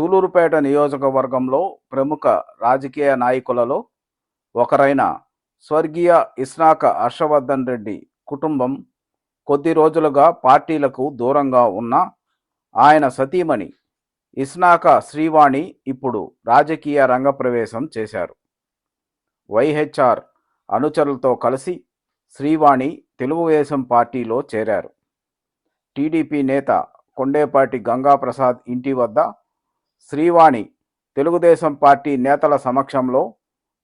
సూలూరుపేట నియోజకవర్గంలో ప్రముఖ రాజకీయ నాయకులలో ఒకరైన స్వర్గీయ ఇస్నాక హర్షవర్ధన్ రెడ్డి కుటుంబం కొద్ది రోజులుగా పార్టీలకు దూరంగా ఉన్న ఆయన సతీమణి ఇస్నాక శ్రీవాణి ఇప్పుడు రాజకీయ రంగప్రవేశం చేశారు. వైహెచ్ఆర్ అనుచరులతో కలిసి శ్రీవాణి తెలుగుదేశం పార్టీలో చేరారు. టీడీపీ నేత కొండేపాటి గంగాప్రసాద్ ఇంటి వద్ద శ్రీవాణి తెలుగుదేశం పార్టీ నేతల సమక్షంలో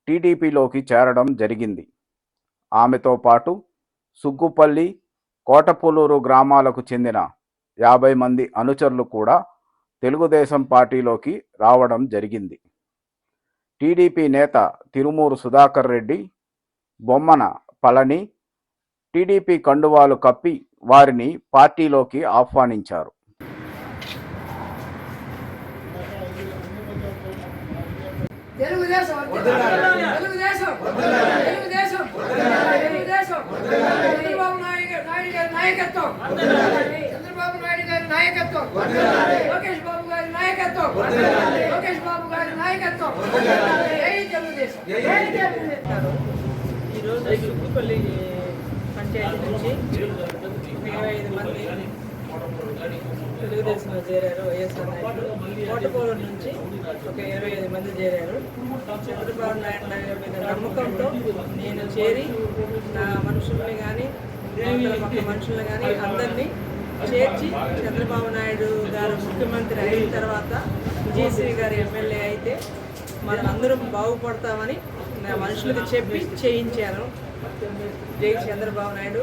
టీడీపీలోకి చేరడం జరిగింది. ఆమెతో పాటు సుగ్గుపల్లి కోటపులూరు గ్రామాలకు చెందిన యాభై మంది అనుచరులు కూడా తెలుగుదేశం పార్టీలోకి రావడం జరిగింది. టీడీపీ నేత తిరుమూరు సుధాకర్ రెడ్డి బొమ్మన పళని టీడీపీ కండువాలు కప్పి వారిని పార్టీలోకి ఆహ్వానించారు. తెలుగుదేశం తెలుగుదేశం. తెలుగుదేశం. తెలుగుదేశం. చంద్రబాబు నాయుడు నాయుడు గారి నాయకత్వం. చంద్రబాబు నాయుడు గారి నాయకత్వం. లోకేష్ బాబు గారి నాయకత్వం. లోకేష్ బాబు గారి నాయకత్వం. జై తెలుగుదేశం. జై తెలుగుదేశం. ఈరోజు పంచాయతీ నుంచి ఇరవై ఐదు మంది తెలుగుదేశంలో చేరారు వైఎస్ఆర్ నాయుడు కోటపోలం నుంచి ఒక ఇరవై ఐదు మంది చేరారు. చంద్రబాబు నాయుడు నాయుడు మీద నమ్మకంతో నేను చేరి నా మనుషుల్ని కానీ పక్క మనుషుల్ని కానీ అందరినీ చేర్చి చంద్రబాబు నాయుడు గారు ముఖ్యమంత్రి అయిన తర్వాత విజయశ్రీ గారు ఎమ్మెల్యే అయితే మనం అందరం బాగుపడతామని నా మనుషులకు చెప్పి చేయించాను. జై చంద్రబాబు నాయుడు.